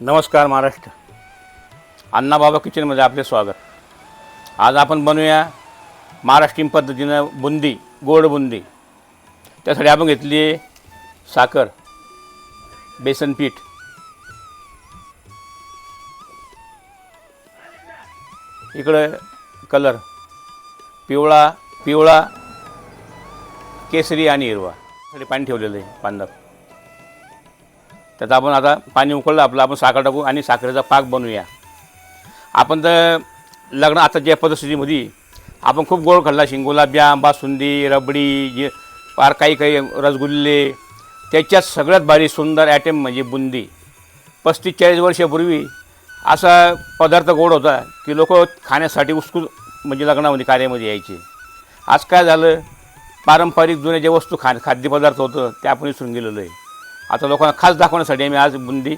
नमस्कार महाराष्ट्र. अण्णाबाबा किचनमध्ये आपले स्वागत. आज आपण बनवूया महाराष्ट्रीयन पद्धतीनं बुंदी गोड बुंदी. त्यासाठी आपण घेतली आहे साखर बेसन पीठ. इकडं कलर पिवळा पिवळा केसरी आणि हिरवा. पाणी ठेवलेलं आहे पांढर. त्यात आपण आता पाणी उकळलं आपलं आपण साखर टाकू आणि साखरेचा पाक बनवूया. आपण तर लग्न आता ज्या परिस्थितीमध्ये आपण खूप गोड खाल्ला शिंग गुलाबजाम बासुंदी रबडी जे फार काही काही रसगुल्ले त्याच्यात सगळ्यात भारी सुंदर ॲटेम म्हणजे बुंदी. पस्तीस चाळीस वर्षापूर्वी असा पदार्थ गोड होता की लोक खाण्यासाठी उत्सुक म्हणजे लग्नामध्ये कार्यामध्ये यायचे. आज काय झालं? पारंपरिक जुने जे वस्तू खा खाद्यपदार्थ होतं ते आपण विसरून गेलेलो आहे. आता लोकांना खास दाखवण्यासाठी आम्ही आज बुंदी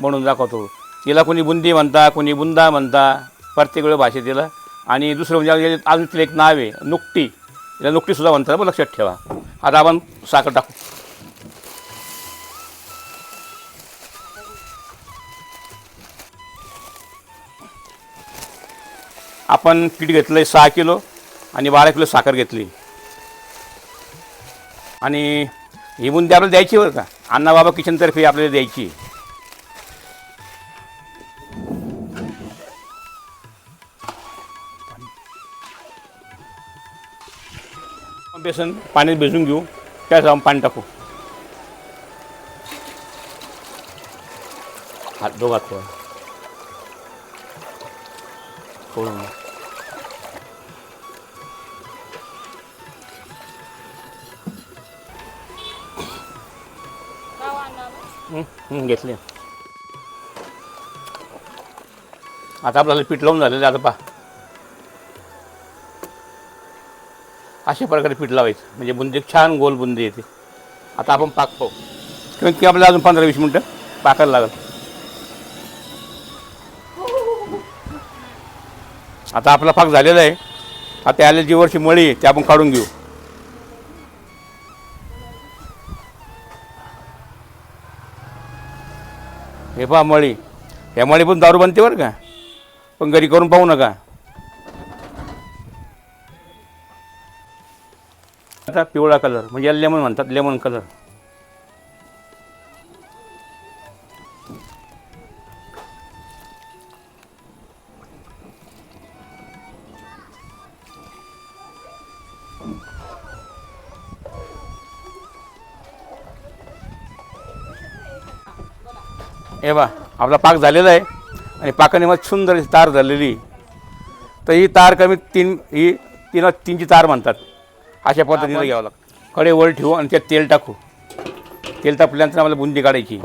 म्हणून दाखवतो. तिला कोणी बुंदी म्हणता कोणी बुंदा म्हणता प्रत्येक वेळ भाषेत तिला. आणि दुसरं म्हणजे अजून तिला एक नाव आहे नुकटी. तिला नुकटीसुद्धा म्हणतात मग लक्षात ठेवा. आता आपण साखर टाकू. आपण पीठ घेतलं आहे सहा किलो आणि बारा किलो साखर घेतली. आणि ही बुंदी आपल्याला द्यायची बरं का? अण्णाबाबा किचनतर्फे आपल्याला द्यायची. बेसन पाण्यात भिजून घेऊ. त्याच आपण पाणी टाकू. हात दोघात घेतले. आता आपल्याला पीठ लावून झालेलं आहे, आता पहा. अशा प्रकारे पीठ लावायचं. म्हणजे बुंदी एक छान गोल बुंदी येते. आता आपण पाक पाहू. कमीत कमी आपल्याला अजून पंधरा वीस मिनटं पाकायला लागेल. आता आपला पाक झालेला आहे. आता आले जी वरची मळी आहे ते आपण काढून घेऊ. हे पहा मळी. ह्या मळी पण दारू बनते बरं का? पण घरी करून पाहू नका. आता पिवळा कलर म्हणजे याला लेमन म्हणतात लेमन कलर हे बा आपला पाक झालेला आहे. आणि पाकाने मग सुंदर तार झालेली तर ही तार कमी तीन ही तीन तीनची तार म्हणतात. अशा पद्धतीने घ्यावं लागतं. कडे वर ठेवू आणि त्यात तेल टाकू. तेल तापल्यानंतर आम्हाला बुंदी काढायची.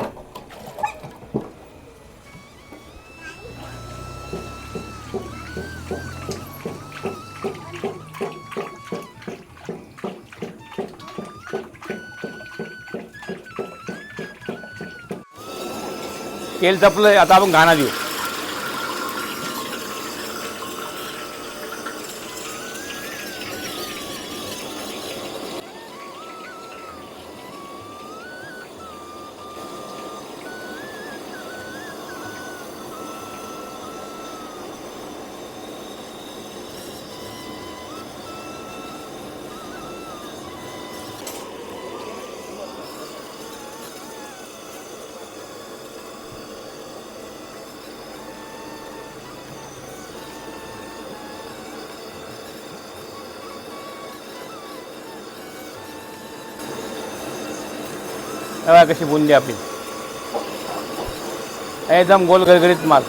तेल तपलं आता आपण घाणा देऊ. तेव्हा कशी बुंदी आपली. एकदम गोल गरगरीत माल.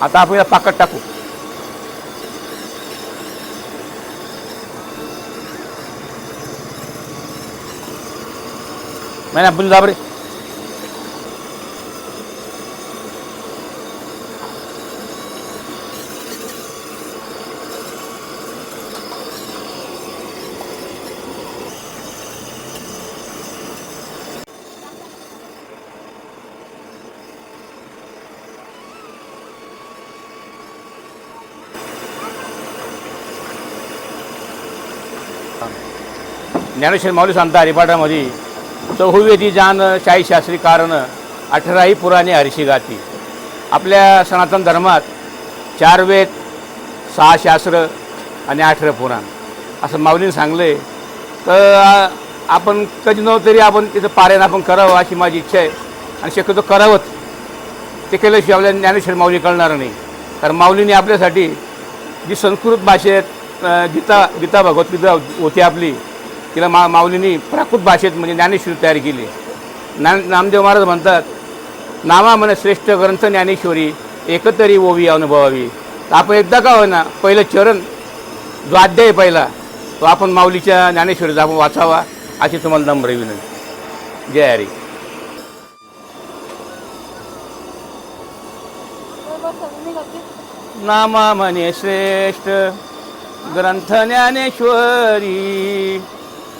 आता आपण पाकट टाकू. नाही आपण दाबरे ज्ञानेश्वर माऊली सांगता हरिपाठामध्ये चहुवेदी जान शाही शास्त्री कारण अठराही पुराणे हरिशी गाती. आपल्या सनातन धर्मात चार वेद सहा शास्त्र आणि अठरा पुराण. असं माऊलीने सांगलं आहे तर आपण कधी नव्हतरी तरी आपण तिथं पारायण आपण करावं अशी माझी इच्छा आहे. आणि शक्यतो करावंच. ते केल्याशिवाय आपल्याला ज्ञानेश्वर माऊली कळणार नाही. कारण माऊलीने आपल्यासाठी जी संस्कृत भाषेत गीता गीता गीता भगवद्गीता होती आपली तिला मा माऊलीने प्राकृत भाषेत म्हणजे ज्ञानेश्वरी तयार केली. ना नामदेव महाराज म्हणतात नामा म्हणे श्रेष्ठ ग्रंथ ज्ञानेश्वरी एकतरी ओवी अनुभवावी. तर आपण एकदा का होईना पहिलं चरण जो अध्याय आहे पहिला तो आपण माऊलीच्या ज्ञानेश्वरीचा आपण वाचावा अशी तुम्हाला नम्र विनंती. जय हरी. नामा म्हणे श्रेष्ठ ग्रंथ ज्ञानेश्वरी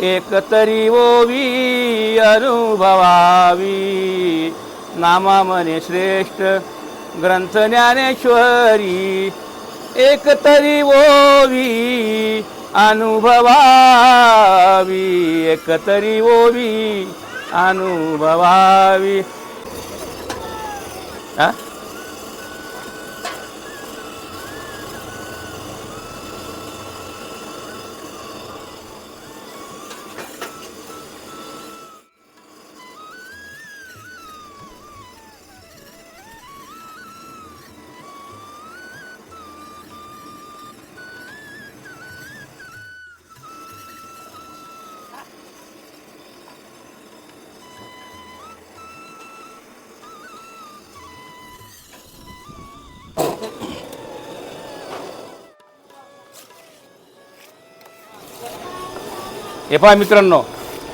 एकतरी ओवी अनुभवावी। नामामने श्रेष्ठ ग्रंथ ज्ञानेश्वरी। एकतरी ओवी अनुभवावी। एकतरी ओवी अनुभवावी। हे पहा मित्रांनो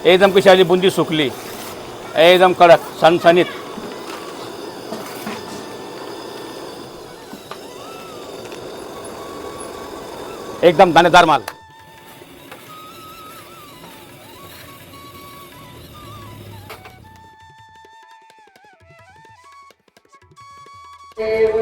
एकदम कशी आली बुंदी सुकली. एकदम कडक सणसणीत. एकदम दाणेदार माल. देव